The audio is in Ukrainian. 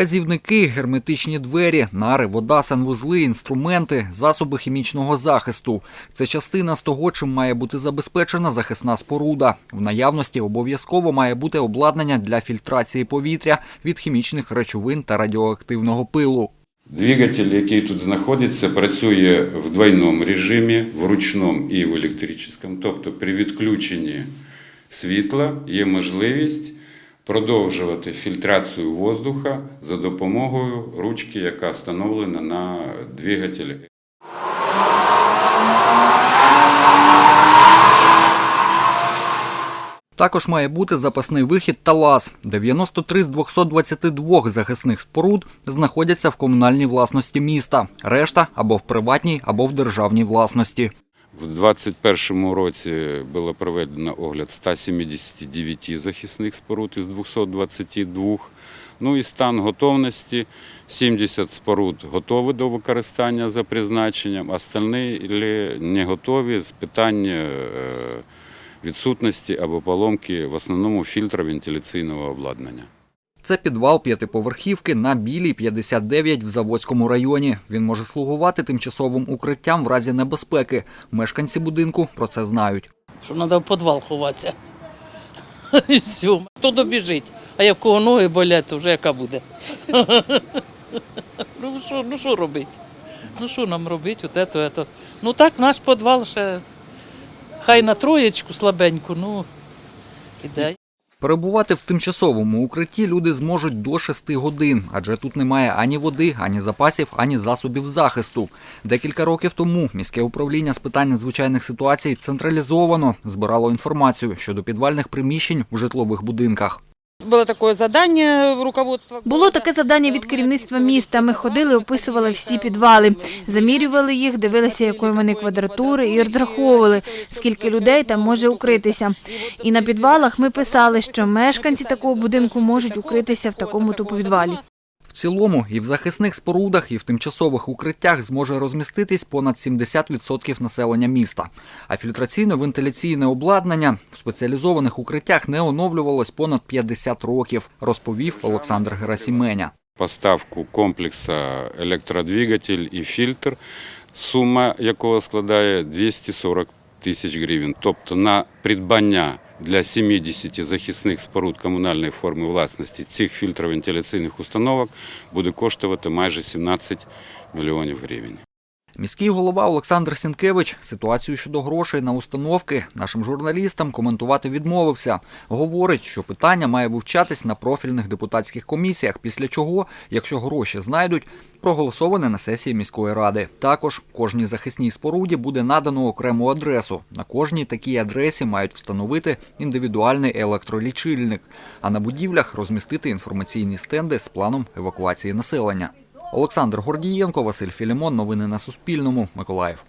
Вказівники, герметичні двері, нари, вода, санвузли, інструменти, засоби хімічного захисту. Це частина з того, чим має бути забезпечена захисна споруда. В наявності обов'язково має бути обладнання для фільтрації повітря від хімічних речовин та радіоактивного пилу. Двигатель, який тут знаходиться, працює в двойному режимі, в ручному і в електричному. Тобто при відключенні світла є можливість продовжувати фільтрацію воздуха за допомогою ручки, яка встановлена на двигателі. Також має бути запасний вихід та лаз. 93 з 222 захисних споруд знаходяться в комунальній власності міста. Решта або в приватній, або в державній власності. В 2021 році було проведено огляд 179 захисних споруд із 222. Ну і стан готовності 70 споруд готові до використання за призначенням, остальні не готові з питання е, відсутності або поломки в основному фільтра вентиляційного обладнання. Це підвал п'ятиповерхівки на Білій 59 в Заводському районі. Він може слугувати тимчасовим укриттям в разі небезпеки. Мешканці будинку про це знають. що треба в підвал ховатися. І все. Хто добіжить, а як кого ноги болять, то вже яка буде. Ну що, ну що робити? Ну що нам робити? От ето, ето. Ну так, наш підвал ще хай на троєчку слабеньку, ну іде. Перебувати в тимчасовому укритті люди зможуть до 6 годин, адже тут немає ані води, ані запасів, ані засобів захисту. Декілька років тому міське управління з питань надзвичайних ситуацій централізовано збирало інформацію щодо підвальних приміщень в житлових будинках. Було таке завдання руководства. Було таке завдання від керівництва міста. Ми ходили, описували всі підвали, замірювали їх, дивилися, якої вони квадратури, і розраховували, скільки людей там може укритися. І на підвалах ми писали, що мешканці такого будинку можуть укритися в такому то підвалі. В цілому і в захисних спорудах, і в тимчасових укриттях зможе розміститись понад 70% населення міста. А фільтраційно-вентиляційне обладнання в спеціалізованих укриттях не оновлювалось понад 50 років, розповів Олександр Герасіменя. поставку комплексу електродвигатель і фільтр, сума якого складає 240 тисяч гривень. Тобто на придбання для 70 захисних споруд комунальної форми власності цих фільтровентиляційних установок буде коштувати майже 17 мільйонів гривень. Міський голова Олександр Сінкевич ситуацію щодо грошей на установки нашим журналістам коментувати відмовився. Говорить, що питання має вивчатись на профільних депутатських комісіях, після чого, якщо гроші знайдуть, проголосоване на сесії міської ради. Також кожній захисній споруді буде надано окрему адресу. На кожній такій адресі мають встановити індивідуальний електролічильник, а на будівлях розмістити інформаційні стенди з планом евакуації населення. Олександр Гордієнко, Василь Філімон. Новини на Суспільному. Миколаїв.